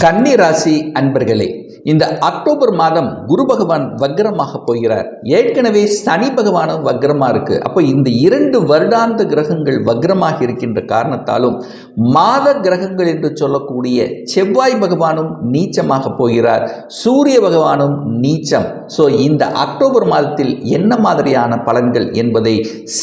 கன்னி ராசி அன்பர்களே இந்த அக்டோபர் மாதம் குரு பகவான் வக்ரமாக போகிறார். ஏற்கனவே சனி பகவானும் வக்ரமாக இருக்கு. அப்போ இந்த இரண்டு வருடாந்த கிரகங்கள் வக்ரமாக இருக்கின்ற காரணத்தாலும் மாத கிரகங்கள் என்று சொல்லக்கூடிய செவ்வாய் பகவானும் நீச்சமாக போகிறார். சூரிய பகவானும் நீச்சம். ஸோ இந்த அக்டோபர் மாதத்தில் என்ன மாதிரியான பலன்கள் என்பதை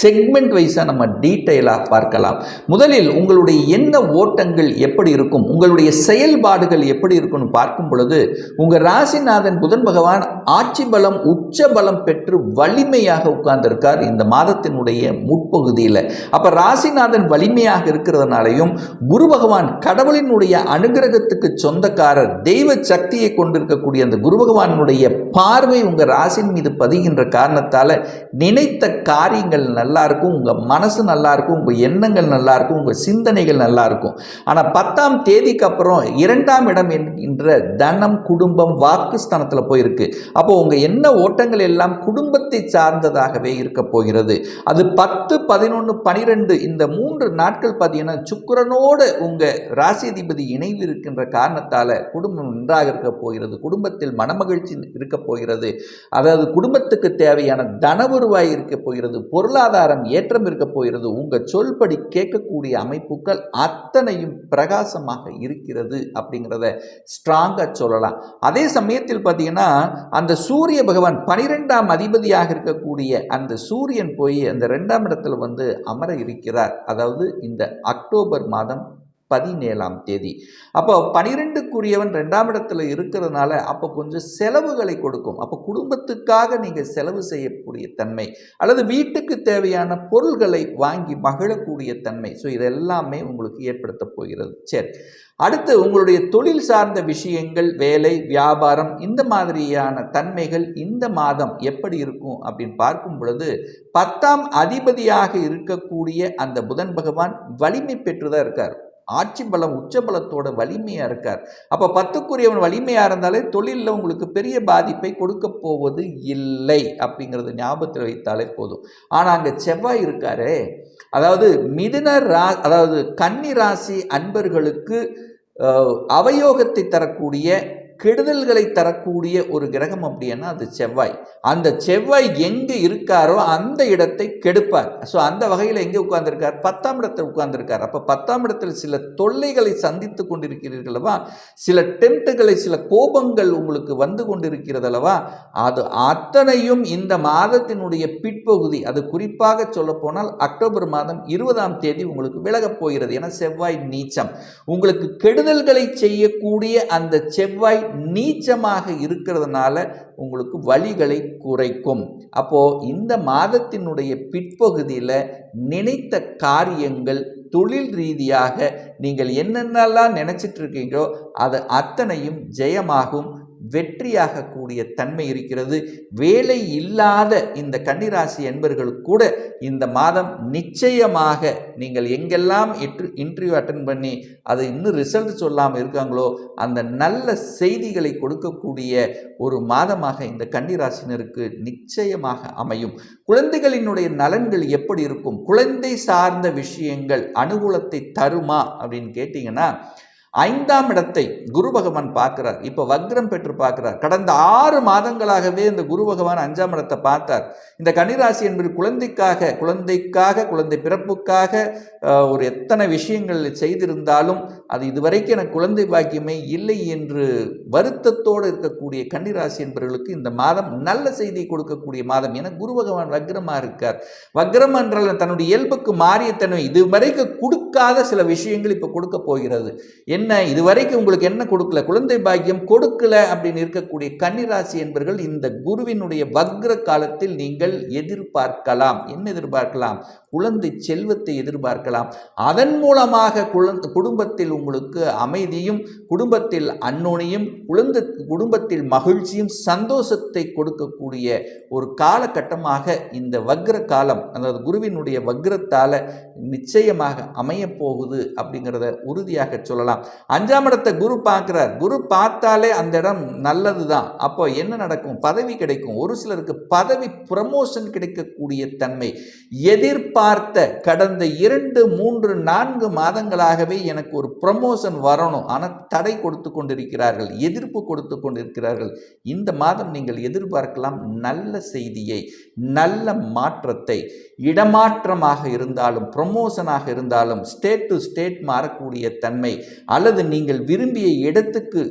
செக்மெண்ட் வைஸாக நம்ம டீட்டெயிலாக பார்க்கலாம். முதலில் உங்களுடைய என்ன ஓட்டங்கள் எப்படி இருக்கும்? உங்களுடைய செயல்பாடுகள் எப்படி இருக்கும்னு பார்க்கும் பொழுது உங்கள் ராசிநாதன் புதன் பகவான் ஆட்சி பலம் உச்ச பலம் பெற்று வலிமையாக உட்கார்ந்திருக்கார் இந்த மாதத்தினுடைய முற்பகுதியில். அப்போ ராசிநாதன் வலிமையாக இருக்கிறதுனாலையும் குரு பகவான் கடவுளினுடைய அனுகிரகத்துக்கு சொந்தக்காரர் தெய்வ சக்தியை கொண்டிருக்கக்கூடிய அந்த குரு பகவானுடைய பார்வை உங்கள் ராசின் மீது பதிகின்ற காரணத்தால் நினைத்த காரியங்கள் நல்லா இருக்கும் உங்கள் மனசு நல்லாயிருக்கும் உங்கள் எண்ணங்கள் நல்லாயிருக்கும் உங்கள் சிந்தனைகள் நல்லா இருக்கும். ஆனால் பத்தாம் தேதிக்கு அப்புறம் இரண்டாம் இடம் என்கின்ற தனம் குடும்பம் குடும்பம் வாக்குஸ்தானத்தில் போயிருக்கு. அப்போ உங்கள் என்ன ஓட்டங்கள் எல்லாம் குடும்பத்தை சார்ந்ததாகவே இருக்க போகிறது. அது பத்து பதினொன்று பனிரெண்டு இந்த மூன்று நாட்கள் பார்த்தீங்கன்னா சுக்கரனோடு உங்கள் ராசிதிபதி இணைவு இருக்கின்ற காரணத்தால் குடும்பம் நன்றாக இருக்க போகிறது. குடும்பத்தில் மனமகிழ்ச்சி இருக்க போகிறது. அதாவது குடும்பத்துக்கு தேவையான தன வருவாய் இருக்க போகிறது. பொருளாதாரம் ஏற்றம் இருக்க போகிறது. உங்கள் சொல்படி கேட்கக்கூடிய அமைப்புகள் அத்தனையும் பிரகாசமாக இருக்கிறது அப்படிங்கிறத ஸ்ட்ராங்காக சொல்லலாம். அதே சமயத்தில் பார்த்தீங்கன்னா அந்த சூரிய பகவான் பனிரெண்டாம் அதிபதியாக இருக்கக்கூடிய அந்த சூரியன் போய் அந்த ரெண்டாம் இடத்துல வந்து அமர இருக்கிறார். அதாவது இந்த அக்டோபர் மாதம் பதினேழாம் தேதி. அப்போ பனிரெண்டுக்குரியவன் ரெண்டாம் இடத்துல இருக்கிறதுனால அப்போ கொஞ்சம் செலவுகளை கொடுக்கும். அப்போ குடும்பத்துக்காக நீங்கள் செலவு செய்யக்கூடிய தன்மை அல்லது வீட்டுக்கு தேவையான பொருள்களை வாங்கி மகிழக்கூடிய தன்மை. ஸோ இதெல்லாமே உங்களுக்கு ஏற்படுத்த போகிறது. சரி. அடுத்து உங்களுடைய தொழில் சார்ந்த விஷயங்கள் வேலை வியாபாரம் இந்த மாதிரியான தன்மைகள் இந்த மாதம் எப்படி இருக்கும் அப்படின்னு பார்க்கும் பொழுது பத்தாம் அதிபதியாக இருக்கக்கூடிய அந்த புதன் பகவான் வலிமை பெற்றுதான் இருக்கார். ஆட்சி பலம் உச்ச பலத்தோட வலிமையாக இருக்கார். அப்போ பத்துக்குரியவன் வலிமையாக இருந்தாலே தொழிலில் உங்களுக்கு பெரிய பாதிப்பை கொடுக்க போவது இல்லை அப்படிங்கிறது ஞாபகத்தில் வைத்தாலே போதும். ஆனால் அங்கே செவ்வாய் இருக்காரே. அதாவது மிதுன ரா அதாவது கன்னி ராசி அன்பர்களுக்கு அவயோகத்தை தரக்கூடிய கெடுதல்களை தரக்கூடிய ஒரு கிரகம் அப்படின்னா அது செவ்வாய். அந்த செவ்வாய் எங்கே இருக்காரோ அந்த இடத்தை கெடுப்பார். ஸோ அந்த வகையில் எங்கே உட்கார்ந்துருக்கார்? பத்தாம் இடத்தில் உட்கார்ந்துருக்கார். அப்போ பத்தாம் இடத்தில் சில தொல்லைகளை சந்தித்து கொண்டிருக்கிறீர்களவா? சில டெம்ட்டுகளை சில கோபங்கள் உங்களுக்கு வந்து கொண்டிருக்கிறதல்லவா? அது அத்தனையும் இந்த மாதத்தினுடைய பிற்பகுதி. அது குறிப்பாக சொல்லப்போனால் அக்டோபர் மாதம் இருபதாம் தேதி உங்களுக்கு விலகப் போகிறது. என செவ்வாய் நீச்சம். உங்களுக்கு கெடுதல்களை செய்யக்கூடிய அந்த செவ்வாய் நீச்சமாக இருக்கிறதுனால உங்களுக்கு வழிகளை குறைக்கும். அப்போது இந்த மாதத்தினுடைய பிற்பகுதியில் நினைத்த காரியங்கள் தொழில் ரீதியாக நீங்கள் என்னென்னலாம் நினச்சிட்டு இருக்கீங்களோ அது அத்தனையும் ஜெயமாகும். வெற்றியாகக்கூடிய தன்மை இருக்கிறது. வேலை இல்லாத இந்த கன்னிராசி என்பர்களுக்கு கூட இந்த மாதம் நிச்சயமாக நீங்கள் எங்கெல்லாம் இன்ட்ரு இன்டர்வியூ அட்டன் பண்ணி அதை இன்னும் ரிசல்ட் சொல்லாமல் இருக்காங்களோ அந்த நல்ல செய்திகளை கொடுக்கக்கூடிய ஒரு மாதமாக இந்த கன்னிராசினருக்கு நிச்சயமாக அமையும். குழந்தைகளினுடைய நலன்கள் எப்படி இருக்கும்? குழந்தை சார்ந்த விஷயங்கள் அனுகூலத்தை தருமா அப்படின்னு கேட்டிங்கன்னா ஐந்தாம் இடத்தை குரு பகவான் பார்க்கிறார். இப்போ வக்ரம் பெற்று பார்க்கிறார். கடந்த ஆறு மாதங்களாகவே இந்த குரு பகவான் அஞ்சாம் இடத்தை பார்த்தார். இந்த கன்னிராசி என்பது குழந்தைக்காக குழந்தைக்காக குழந்தை பிறப்புக்காக ஒரு எத்தனை விஷயங்கள் செய்திருந்தாலும் அது இதுவரைக்கும் எனக்கு குழந்தை பாக்கியமே இல்லை என்று வருத்தத்தோடு இருக்கக்கூடிய கன்னிராசி என்பவர்களுக்கு இந்த மாதம் நல்ல செய்தி கொடுக்கக்கூடிய மாதம் என குரு பகவான் வக்ரமாக இருக்கார். வக்ரம் என்றால் தன்னுடைய இயல்புக்கு மாறிய தன்மை இதுவரைக்கும் கொடுக்காத சில விஷயங்கள் இப்போ கொடுக்க போகிறது. என்ன இதுவரைக்கும் உங்களுக்கு என்ன கொடுக்கல? குழந்தை பாக்கியம் கொடுக்கல அப்படின்னு இருக்கக்கூடிய கன்னிராசி என்பவர்கள் இந்த குருவினுடைய வக்ர காலத்தில் நீங்கள் எதிர்பார்க்கலாம். என்ன எதிர்பார்க்கலாம்? குழந்தை செல்வத்தை எதிர்பார்க்கலாம். அதன் மூலமாக குழந்தை குடும்பத்தில் உங்களுக்கு அமைதியும் குடும்பத்தில் அன்னோனியும் குழந்தை குடும்பத்தில் மகிழ்ச்சியும் சந்தோஷத்தை கொடுக்கக்கூடிய ஒரு காலகட்டமாக இந்த வக்ர காலம் அதாவது குருவினுடைய வக்ரத்தால் நிச்சயமாக அமையப் போகுது அப்படிங்கிறத உறுதியாக சொல்லலாம். அஞ்சாம் இடத்தை குரு பார்க்குறார். குரு பார்த்தாலே அந்த இடம் நல்லது தான் அப்போ என்ன நடக்கும்? பதவி கிடைக்கும். ஒரு சிலருக்கு பதவி ப்ரமோஷன் கிடைக்கக்கூடிய தன்மை. எதிர்பார்த்த கடந்த இரண்டு மூன்று நான்கு மாதங்களாகவே எனக்கு ஒரு ப்ரமோஷன் வரணும். ஆனால் தடை கொடுத்து கொண்டிருக்கிறார்கள். எதிர்ப்பு கொடுத்து கொண்டிருக்கிறார்கள். இந்த மாதம் நீங்கள் எதிர்பார்க்கலாம் நல்ல செய்தியை நல்ல மாற்றத்தை. இடமாற்றமாக இருந்தாலும் ப்ரமோஷனாக இருந்தாலும் ஸ்டேட் டு ஸ்டேட் மாறக்கூடிய தன்மை. அல்லது நீங்கள் விரும்பிய இடத்துக்கு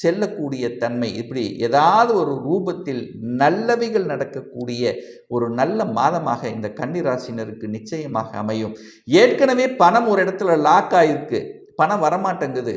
செல்லக்கூடிய தன்மை இப்படி ஏதாவது ஒரு ரூபத்தில் நல்லவைகள் நடக்கக்கூடிய ஒரு நல்ல மாதமாக இந்த கன்னிராசினருக்கு நிச்சயமாக அமையும். ஏற்கனவே பணம் ஒரு இடத்துல லாக் ஆயிருக்கு. பணம் வரமாட்டேங்குது.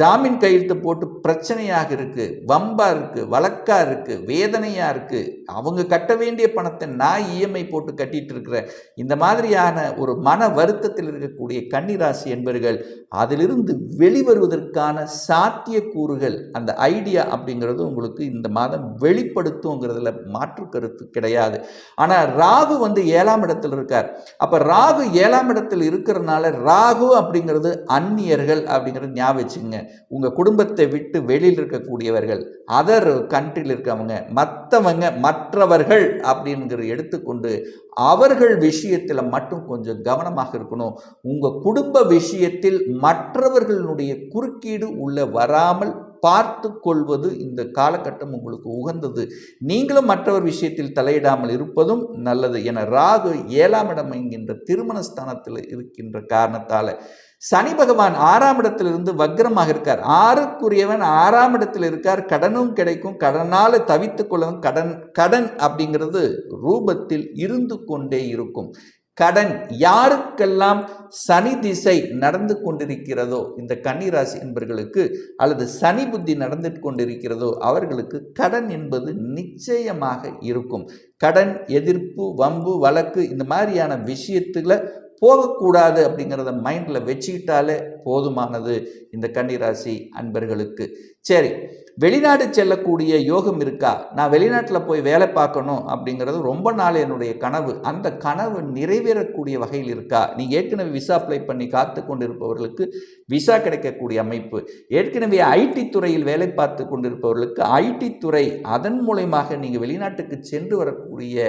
ஜாமீன் கையெழுத்து போட்டு பிரச்சனையாக இருக்குது வம்பாக இருக்குது வழக்காக இருக்குது வேதனையாக இருக்குது அவங்க கட்ட வேண்டிய பணத்தை நான் இஎம்ஐ போட்டு கட்டிட்டு இருக்கிறேன். இந்த மாதிரியான ஒரு மன வருத்தத்தில் இருக்கக்கூடிய கன்னிராசி என்பவர்கள் அதிலிருந்து வெளிவருவதற்கான சாத்தியக்கூறுகள் அந்த ஐடியா அப்படிங்கிறது உங்களுக்கு இந்த மாதம் வெளிப்படுத்துங்கிறதுல மாற்று கருத்து கிடையாது. ஆனால் ராகு வந்து ஏழாம் இடத்தில் இருக்கார். அப்போ ராகு ஏழாம் இடத்தில் இருக்கிறதுனால ராகு அப்படிங்கிறது அந்நியர்கள். அப்படிங்கிறது ஞாபகம் வச்சுங்க உங்கள் குடும்பத்தை விட்டு வெளியில் இருக்கக்கூடியவர்கள் அதர் கண்ட்ரியில் இருக்கவங்க மற்றவங்க மற்றவர்கள் அப்படிங்கிற எடுத்துக்கொண்டு அவர்கள் விஷயத்தில் மட்டும் கொஞ்சம் கவனமாக இருக்கணும். உங்கள் குடும்ப விஷயத்தில் மற்றவர்களுடைய குறுக்கீடு உள்ள வராமல் பார்த்து கொள்வது இந்த காலகட்டம் உங்களுக்கு உகந்தது. நீங்களும் மற்றவர் விஷயத்தில் தலையிடாமல் இருப்பதும் நல்லது. என ராகு ஏழாம் இடம் என்கின்ற திருமண ஸ்தானத்தில் இருக்கின்ற காரணத்தால் சனி பகவான் ஆறாம் இடத்திலிருந்து வக்ரமாக இருக்கார். ஆறுக்குரியவன் ஆறாம் இடத்தில் இருக்கார். கடனும் கிடைக்கும். கடனால் தவித்து கொள்ளவும். கடன் கடன் அப்படிங்கிறது ரூபத்தில் இருந்து கொண்டே இருக்கும். கடன் யாருக்கெல்லாம் சனி திசை நடந்து கொண்டிருக்கிறதோ இந்த கன்னிராசி என்பர்களுக்கு அல்லது சனி புத்தி நடந்து கொண்டிருக்கிறதோ அவர்களுக்கு கடன் என்பது நிச்சயமாக இருக்கும். கடன் எதிர்ப்பு வம்பு வழக்கு இந்த மாதிரியான விஷயத்துல போகக்கூடாது அப்படிங்கிறத மைண்டில் வச்சுக்கிட்டாலே போதுமானது இந்த கன்னிராசி அன்பர்களுக்கு. சரி வெளிநாடு செல்லக்கூடிய யோகம் இருக்கா? நான் வெளிநாட்டில் போய் வேலை பார்க்கணும் அப்படிங்கிறது ரொம்ப நாள் என்னுடைய கனவு. அந்த கனவு நிறைவேறக்கூடிய வகையில் இருக்கா? நீ ஏற்கனவே விசா அப்ளை பண்ணி காத்து கொண்டிருப்பவர்களுக்கு விசா கிடைக்கக்கூடிய அமைப்பு. ஏற்கனவே ஐடி துறையில் வேலை பார்த்து கொண்டிருப்பவர்களுக்கு ஐடி துறை அதன் மூலயமாக நீங்கள் வெளிநாட்டுக்கு சென்று வரக்கூடிய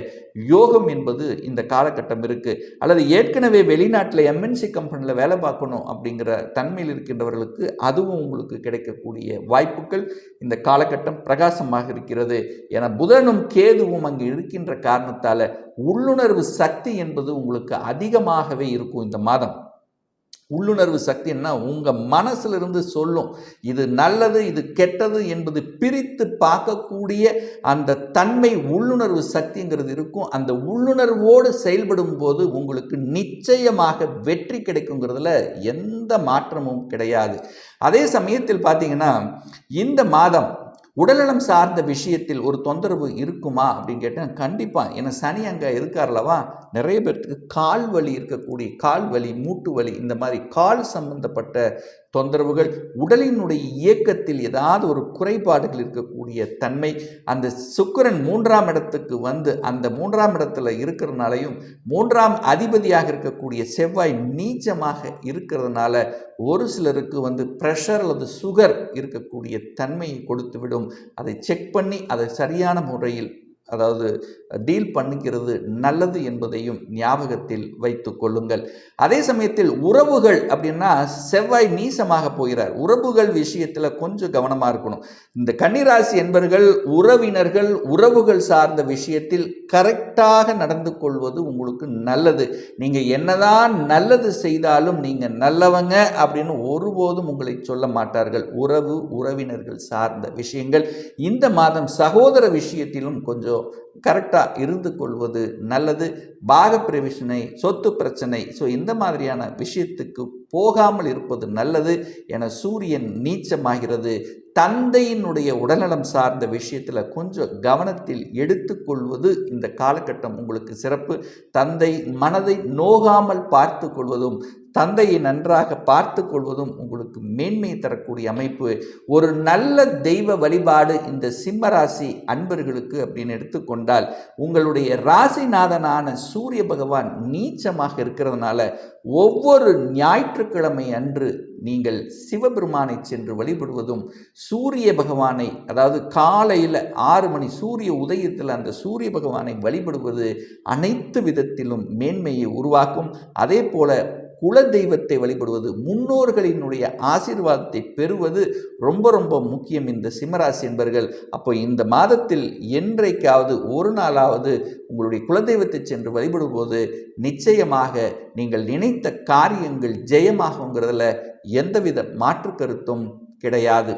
யோகம் என்பது இந்த காலகட்டம் இருக்குது அல்லது ஏற்கனவே வெளிநாட்டில் எம்என்சி கம்பெனியில் வேலை பார்க்கணும் அப்படிங்கிற தன்மையில் இருக்கின்றவர்களுக்கு அதுவும் உங்களுக்கு கிடைக்கக்கூடிய வாய்ப்பு வாய்ப்புகள் இந்த காலகட்டம் பிரகாசமாக இருக்கிறது. என புதனும் கேதுவும் அங்கு இருக்கின்ற காரணத்தால் உள்ளுணர்வு சக்தி என்பது உங்களுக்கு அதிகமாகவே இருக்கும் இந்த மாதம். உள்ளுணர்வு சக்தின்னா உங்கள் மனசிலிருந்து சொல்லும். இது நல்லது இது கெட்டது என்பது பிரித்து பார்க்கக்கூடிய அந்த தன்மை உள்ளுணர்வு சக்திங்கிறது இருக்கும். அந்த உள்ளுணர்வோடு செயல்படும் போது உங்களுக்கு நிச்சயமாக வெற்றி கிடைக்குங்கிறதுல எந்த மாற்றமும் கிடையாது. அதே சமயத்தில் பார்த்தீங்கன்னா இந்த மாதம் உடல்நலம் சார்ந்த விஷயத்தில் ஒரு தொந்தரவு இருக்குமா அப்படின்னு கேட்டேன் கண்டிப்பாக ஏன்னா சனி அங்கே இருக்கார்லவா நிறைய பேர்த்துக்கு கால் வலி இருக்கக்கூடிய கால் வலி மூட்டு வலி இந்த மாதிரி கால் சம்பந்தப்பட்ட தொந்தரவுகள் உடலினுடைய இயக்கத்தில் ஏதாவது ஒரு குறைபாடுகள் இருக்கக்கூடிய தன்மை அந்த சுக்கிரன் மூன்றாம் இடத்துக்கு வந்து அந்த மூன்றாம் இடத்துல இருக்கிறதுனாலையும் மூன்றாம் அதிபதியாக இருக்கக்கூடிய செவ்வாய் நீச்சமாக இருக்கிறதுனால ஒரு சிலருக்கு வந்து ப்ரெஷர் அல்லது சுகர் இருக்கக்கூடிய தன்மையை கொடுத்துவிடும். அதை செக் பண்ணி அதை சரியான முறையில் அதாவது டீல் பண்ணிக்கிறது நல்லது என்பதையும் ஞாபகத்தில் வைத்து கொள்ளுங்கள். அதே சமயத்தில் உறவுகள் அப்படின்னா செவ்வாய் நீசமாக போகிறார். உறவுகள் விஷயத்தில் கொஞ்சம் கவனமாக இருக்கணும். இந்த கன்னிராசி என்பர்கள் உறவினர்கள் உறவுகள் சார்ந்த விஷயத்தில் கரெக்டாக நடந்து கொள்வது உங்களுக்கு நல்லது. நீங்கள் என்னதான் நல்லது செய்தாலும் நீங்கள் நல்லவங்க அப்படின்னு ஒருபோதும் உங்களை சொல்ல மாட்டார்கள். உறவு உறவினர்கள் சார்ந்த விஷயங்கள். இந்த மாதம் சகோதர விஷயத்திலும் கொஞ்சம் கரெக்டாக இருந்து கொள்வது நல்லது. பாக பிரவிஷனை சொத்து பிரச்சனை ஸோ இந்த மாதிரியான விஷயத்துக்கு போகாமல் இருப்பது நல்லது என சூரியன் நீச்சமாகிறது. தந்தையினுடைய உடல்நலம் சார்ந்த விஷயத்தில் கொஞ்சம் கவனத்தில் எடுத்துக்கொள்வது இந்த காலகட்டம் உங்களுக்கு சிறப்பு. தந்தை மனதை நோகாமல் பார்த்து கொள்வதும் தந்தையை நன்றாக பார்த்து கொள்வதும் உங்களுக்கு மேன்மை தரக்கூடிய அமைப்பு. ஒரு நல்ல தெய்வ வழிபாடு இந்த சிம்மராசி அன்பர்களுக்கு அப்படின்னு எடுத்துக்கொண்டால் உங்களுடைய ராசிநாதனான சூரிய பகவான் நீச்சமாக இருக்கிறதுனால ஒவ்வொரு ஞாயிற்றுக்கிழமை அன்று நீங்கள் சிவபெருமானை சென்று வழிபடுவதும் சூரிய பகவானை அதாவது காலையில் ஆறு மணி சூரிய உதயத்தில் அந்த சூரிய பகவானை வழிபடுவது அனைத்து விதத்திலும் மேன்மையை உருவாக்கும். அதே போல குல தெய்வத்தை வழிபடுவது முன்னோர்களினுடைய ஆசீர்வாதத்தை பெறுவது ரொம்ப ரொம்ப முக்கியம். இந்த சிம்மராசி என்பர்கள் அப்போ இந்த மாதத்தில் என்றைக்காவது ஒரு நாளாவது உங்களுடைய குலதெய்வத்தை சென்று வழிபடும்போது நிச்சயமாக நீங்கள் நினைத்த காரியங்கள் ஜெயமாகுங்கிறதுல எந்தவித மாற்று கருத்தும் கிடையாது.